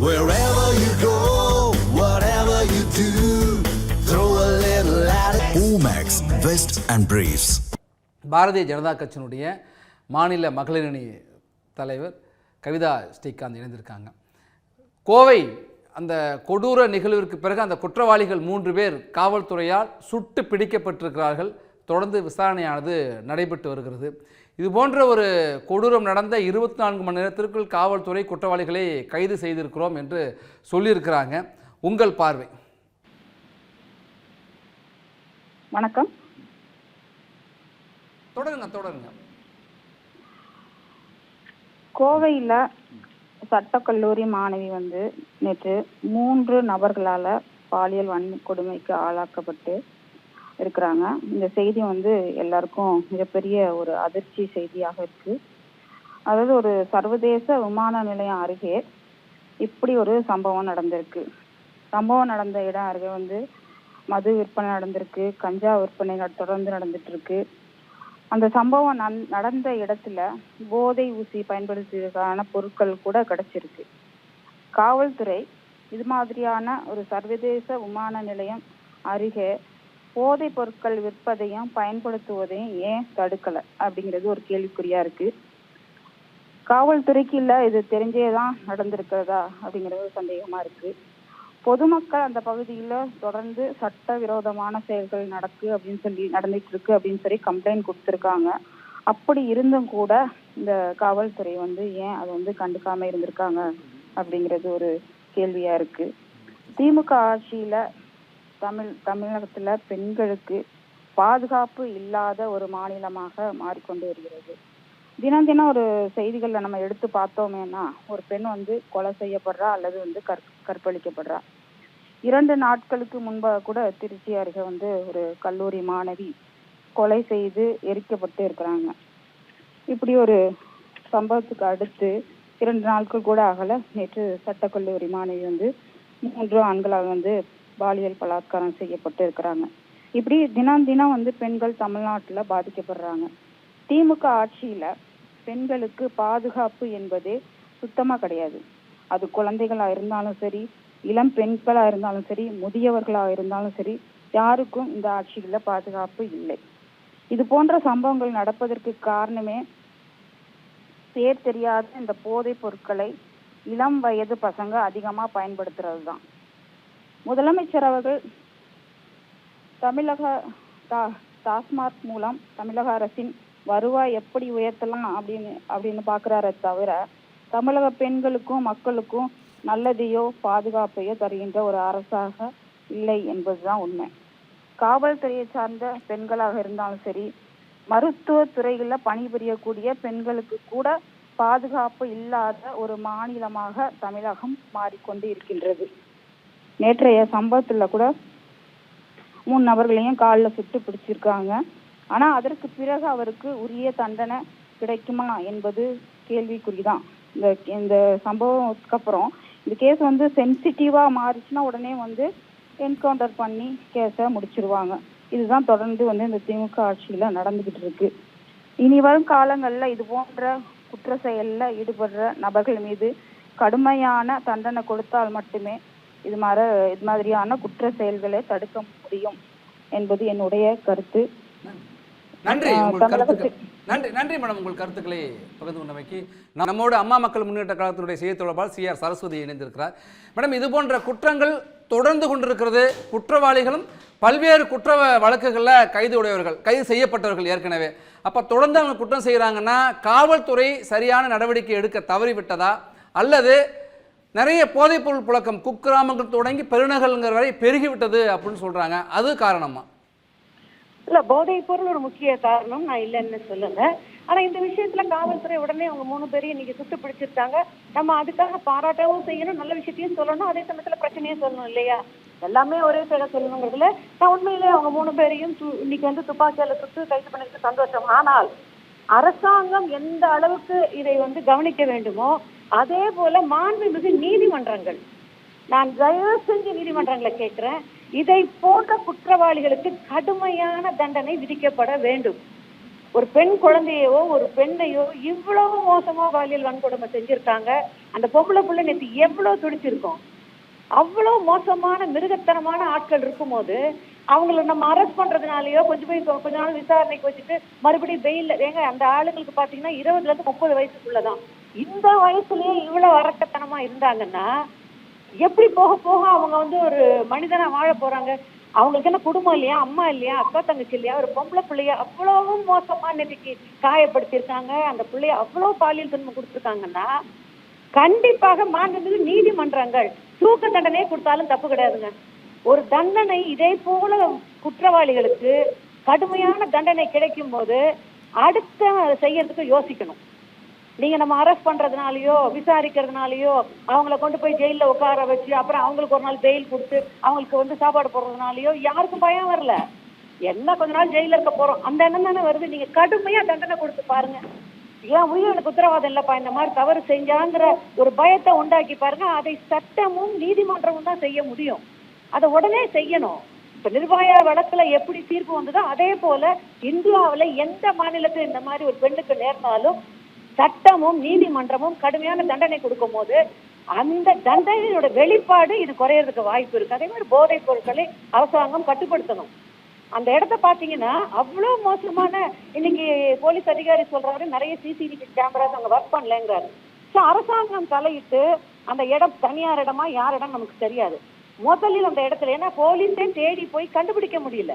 Wherever you go, whatever you do, throw a little at it. Omax, Vest and Briefs. Bharatiya Janata கட்சியினுடைய மாநில மகளிரணி தலைவர் கவிதா ஸ்ரீகாந்த் இணைந்திருக்காங்க கோவை அந்த கொடூர நிகழ்விற்கு பிறகு அந்த குற்றவாளிகள் மூன்று பேர் காவல்துறையால் சுட்டு பிடிக்கப்பட்டிருக்கிறார்கள் தொடர்ந்து விசாரணையானது நடைபெற்று வருகிறது இது போன்ற ஒரு கொடூரம் நடந்த இருபத்தி நான்கு மணி நேரத்திற்குள் காவல்துறை குற்றவாளிகளை கைது செய்திருக்கிறோம் என்று சொல்லியிருக்கிறாங்க. உங்கள் பார்வை. வணக்கம். தொடருங்க தொடருங்க. கோவையில் சட்டக்கல்லூரி மாணவி வந்து நேற்று மூன்று நபர்களால் பாலியல் வன்கொடுமைக்கு ஆளாக்கப்பட்டு இருக்கிறாங்க. இந்த செய்தி வந்து எல்லாருக்கும் மிகப்பெரிய ஒரு அதிர்ச்சி செய்தியாக இருக்கு. அதாவது ஒரு சர்வதேச விமான நிலையம் அருகே இப்படி ஒரு சம்பவம் நடந்திருக்கு. சம்பவம் நடந்த இடம் அருகே வந்து மது விற்பனை நடந்திருக்கு கஞ்சா விற்பனை தொடர்ந்து நடந்துட்டு இருக்கு அந்த சம்பவம் நன்- நடந்த இடத்துல போதை ஊசி பயன்படுத்தியதற்கான பொருட்கள் கூட கிடைச்சிருக்கு. காவல்துறை இது மாதிரியான ஒரு சர்வதேச விமான நிலையம் அருகே போதைப் பொருட்கள் விற்பதையும் பயன்படுத்துவதையும் ஏன் தடுக்கல? அப்படிங்கிறது ஒரு கேள்விக்குறியா இருக்கு. காவல்துறைக்கு இல்ல இது தெரிஞ்சே தான் நடந்திருக்கிறதா? அப்படிங்கிறது ஒரு சந்தேகமா இருக்கு. பொதுமக்கள் அந்த பகுதியில தொடர்ந்து சட்ட விரோதமான செயல்கள் நடக்கு அப்படின்னு சொல்லி நடந்துட்டு இருக்கு அப்படின்னு சொல்லி கம்ப்ளைண்ட் கொடுத்துருக்காங்க. அப்படி இருந்தும் கூட இந்த காவல்துறை வந்து ஏன் அதை வந்து கண்டுக்காம இருந்திருக்காங்க? அப்படிங்கிறது ஒரு கேள்வியா இருக்கு. திமுக ஆட்சியில தமிழ் தமிழகத்துல பெண்களுக்கு பாதுகாப்பு இல்லாத ஒரு மாநிலமாக மாறிக்கொண்டு வருகிறது. தினம் தினம் ஒரு செய்திகளில் நம்ம எடுத்து பார்த்தோமேனா ஒரு பெண் வந்து கொலை செய்யப்படுறா அல்லது வந்து கற் கற்பழிக்கப்படுறா. இரண்டு நாட்களுக்கு முன்பாக கூட திருச்சி அருகே வந்து ஒரு கல்லூரி மாணவி கொலை செய்து எரிக்கப்பட்டு இருக்கிறாங்க. இப்படி ஒரு சம்பவத்துக்கு அடுத்து இரண்டு நாட்கள் கூட ஆகலை. நேற்று சட்டக்கல்லூரி மாணவி வந்து மூன்று ஆண்களால் வந்து பாலியல் பலாத்காரம் செய்யப்பட்டு இருக்கிறாங்க. இப்படி தினம் தினம் வந்து பெண்கள் தமிழ்நாட்டுல பாதிக்கப்படுறாங்க. திமுக ஆட்சியில பெண்களுக்கு பாதுகாப்பு என்பதே சுத்தமா கிடையாது. அது குழந்தைகளா இருந்தாலும் சரி இளம் பெண்களா இருந்தாலும் சரி முதியவர்களா இருந்தாலும் சரி யாருக்கும் இந்த ஆட்சியில பாதுகாப்பு இல்லை. இது போன்ற சம்பவங்கள் நடப்பதற்கு காரணமே பேர் தெரியாத இந்த போதைப் பொருட்களை இளம் வயது பசங்க அதிகமா பயன்படுத்துறது தான் முதலமைச்சர் அவர்கள் தமிழக டா- டாஸ்மாக் மூலம் தமிழக அரசின் வருவாய் எப்படி உயர்த்தலாம் அப்படின்னு அப்படின்னு பார்க்குறாரே தவிர தமிழக பெண்களுக்கும் மக்களுக்கும் நல்லதையோ பாதுகாப்பையோ தருகின்ற ஒரு அரசாக இல்லை என்பதுதான் உண்மை. காவல்துறையை சார்ந்த பெண்களாக இருந்தாலும் சரி மருத்துவ துறைகள்ல பணிபுரியக்கூடிய பெண்களுக்கு கூட பாதுகாப்பு இல்லாத ஒரு மாநிலமாக தமிழகம் மாறிக்கொண்டு இருக்கின்றது. நேற்றைய சம்பவத்தில் கூட மூணு நபர்களையும் காலில் சுட்டு பிடிச்சிருக்காங்க. ஆனால் அதற்கு பிறகு அவருக்கு உரிய தண்டனை கிடைக்குமா என்பது கேள்விக்குறிதான். இந்த இந்த சம்பவத்துக்கு அப்புறம் இந்த கேஸ் வந்து சென்சிட்டிவாக மாறிச்சுன்னா உடனே வந்து என்கவுண்டர் பண்ணி கேஸை முடிச்சிருவாங்க. இதுதான் தொடர்ந்து வந்து இந்த திமுக ஆட்சியில் நடந்துகிட்டு இருக்கு. இனி வரும் காலங்களில் இது போன்ற குற்ற செயலில் ஈடுபடுற நபர்கள் மீது கடுமையான தண்டனை கொடுத்தால் மட்டுமே இது மாதிரி இது மாதிரியான குற்ற செயல்களை தடுக்க முடியும் என்பது என்னுடைய கருத்து. நன்றி. நன்றி நன்றி மேடம். உங்கள் கருத்துக்களை பகிர்ந்து கொண்டமைக்கு நம்மோடு அம்மா மக்கள் முன்னேற்ற கழகத்தினுடைய செய்தி தொடர்பாளர் சி ஆர் சரஸ்வதி இணைந்திருக்கிறார். மேடம் இது போன்ற குற்றங்கள் தொடர்ந்து கொண்டிருக்கிறது. குற்றவாளிகளும் பல்வேறு குற்ற வழக்குகளில் கைது உடையவர்கள் கைது செய்யப்பட்டவர்கள் ஏற்கனவே. அப்போ தொடர்ந்து அவங்க குற்றம் செய்கிறாங்கன்னா காவல்துறை சரியான நடவடிக்கை எடுக்க தவறிவிட்டதா? அல்லது நிறைய போதைப்பொருள் புழக்கம் குக்கிராமங்கள் தொடங்கி பெருநகரங்கள் வரை பெருகிவிட்டது அப்படின்னு சொல்கிறாங்க அது காரணமா? இல்ல போதைப் பொருள் ஒரு முக்கிய காரணம். நான் இல்லைன்னு சொல்லல. ஆனா இந்த விஷயத்துல காவல்துறை உடனே அவங்க மூணு பேரையும் இன்னைக்கு சுட்டு பிடிச்சிருக்காங்க. நம்ம அதுக்காக பாராட்டவும் செய்யணும் நல்ல விஷயத்தையும் சொல்லணும். அதே சமயத்துல பிரச்சனையும் சொல்லணும் இல்லையா? எல்லாமே ஒரே சேர சொல்லணுங்கிறதுல நான் உண்மையிலே அவங்க மூணு பேரையும் து- இன்னைக்கு வந்து துப்பாக்கியால சுட்டு கைது பண்ணிட்டு சந்தோஷம். ஆனால் அரசாங்கம் எந்த அளவுக்கு இதை வந்து கவனிக்க வேண்டுமோ அதே போல மாண்புமிகு நீதிமன்றங்கள். நான் தயவு செஞ்சு நீதிமன்றங்களை கேட்கிறேன். இதை போன்ற குற்றவாளிகளுக்கு கடுமையான தண்டனை விதிக்கப்பட வேண்டும். ஒரு பெண் குழந்தையோ ஒரு பெண்ணையோ இவ்வளவு மோசமா பாலியல் வன்கொடுமை செஞ்சிருக்காங்க. அந்த பொம்பளை புள்ள நேற்று எவ்வளவு துடிச்சிருக்கோம். அவ்வளவு மோசமான மிருகத்தனமான ஆட்கள் இருக்கும்போது அவங்கள நம்ம அரெஸ்ட் பண்றதுனாலயோ கொஞ்சம் போய் கொஞ்ச நாள் விசாரணைக்கு வச்சுட்டு மறுபடியும் வெயில்ல ஏங்க அந்த ஆளுங்களுக்கு பாத்தீங்கன்னா இருபதுல இருந்து முப்பது வயசுக்குள்ளதான். இந்த வயசுலயே இவ்வளவு அரக்கத்தனமா இருந்தாங்கன்னா எப்படி போக போக அவங்க வந்து ஒரு மனிதனா வாழ போறாங்க? அவங்களுக்கு என்ன குடும்பம் இல்லையா அம்மா இல்லையா அக்கா தங்கச்சி இல்லையா ஒரு பொம்பளை பிள்ளைய அவ்வளவும் மோசமா இன்னைக்கு காயப்படுத்தியிருக்காங்க அந்த பிள்ளைய அவ்வளவு பாலியல் துன்பம் கொடுத்துருக்காங்கன்னா கண்டிப்பாக மாண்புமிகு நீதிமன்றங்கள் தூக்க தண்டனையே கொடுத்தாலும் தப்பு கிடையாதுங்க. ஒரு தண்டனை இதே போல குற்றவாளிகளுக்கு கடுமையான தண்டனை கிடைக்கும் போது அடுத்த செய்யறதுக்கு யோசிக்கணும். நீங்க நம்ம அரெஸ்ட் பண்றதுனாலயோ விசாரிக்கிறதுனாலயோ அவங்கள கொண்டு போய் ஜெயில்ல உட்கார வச்சு அப்புறம் அவங்களுக்கு ஒரு நாள் பெயில் கொடுத்து அவங்களுக்கு வந்து சாப்பாடு போடுறதுனாலயோ யாருக்கும் பயம் வரல. என்ன கொஞ்ச நாள் ஜெயில இருக்க போறோம். அந்த எண்ணம் தானே வருது. நீங்க கடுமையா தண்டனை கொடுத்து பாருங்க. ஏன் உயிர் எனக்கு உத்தரவாதம் இல்லப்பா. இந்த மாதிரி தவறு செஞ்சாங்கிற ஒரு பயத்தை உண்டாக்கி பாருங்க. அதை சட்டமும் நீதிமன்றமும் தான் செய்ய முடியும். அதை உடனே செய்யணும். இப்ப நிர்பயா வழக்குல எப்படி தீர்ப்பு வந்ததோ அதே போல இந்தியாவில எந்த மாநிலத்தில் இந்த மாதிரி ஒரு பெண்ணுக்கு நேர்ந்தாலும் சட்டமும் நீதிமன்றமும் கடுமையான தண்டனை கொடுக்கும் போது அந்த தண்டனையோட வெளிப்பாடு இது குறையறதுக்கு வாய்ப்பு இருக்கு. அதே மாதிரி போதைப் பொருட்களை அரசாங்கம் கட்டுப்படுத்தணும். அந்த இடத்த பாத்தீங்கன்னா அவ்வளவு மோசமான இன்னைக்கு போலீஸ் அதிகாரி சொல்றாரு நிறைய சிசிடிவி கேமராஸ் அங்க ஒர்க் பண்ணலங்கிறாரு. ஸோ அரசாங்கம் தலையிட்டு அந்த இடம் தனியார் இடமா யார் இடம் நமக்கு தெரியாது. முதலில் அந்த இடத்துல ஏன்னா போலீஸே தேடி போய் கண்டுபிடிக்க முடியல.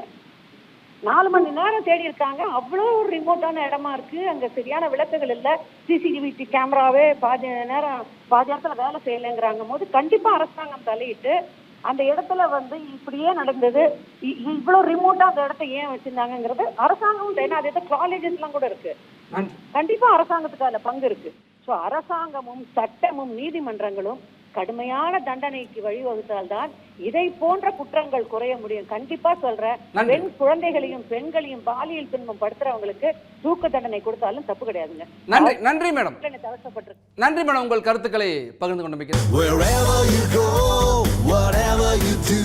நாலு மணி நேரம் தேடி இருக்காங்க. அவ்வளோ ஒரு ரிமோட்டான இடமா இருக்கு. அங்க சரியான விளக்குகள் இல்ல. சிசிடிவி கேமராவே பாதி நேரம் பாதி நேரத்துல வேலை செய்யலைங்கிறாங்க போது கண்டிப்பா அரசாங்கம் தலையிட்டு அந்த இடத்துல வந்து இப்படியே நடந்தது. இவ்வளவு ரிமோட்டா அந்த இடத்த ஏன் வச்சிருந்தாங்கங்கிறது அரசாங்கம் ஏன்னா அது காலேஜஸ் எல்லாம் கூட இருக்கு. கண்டிப்பா அரசாங்கத்துக்கு அதுல பங்கு இருக்கு. சோ அரசாங்கமும் சட்டமும் நீதிமன்றங்களும் கடுமையான தண்டனைக்கு வழிவகுத்தால்தான் இதை போன்ற குற்றங்கள் குறைய முடியும். கண்டிப்பா சொல்றேன். பெண் குழந்தைகளையும் பெண்களையும் பாலியல் துன்பம் படுத்துறவங்களுக்கு தூக்கு தண்டனை கொடுத்தாலும் தப்பு கிடையாதுங்க. நன்றி நன்றி மேடம். நன்றி மேடம். உங்கள் கருத்துக்களை பகிர்ந்து கொண்டமைக்கு Wherever you go, whatever you do,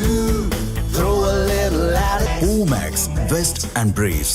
throw a little at it. Omax, Vest and Briefs.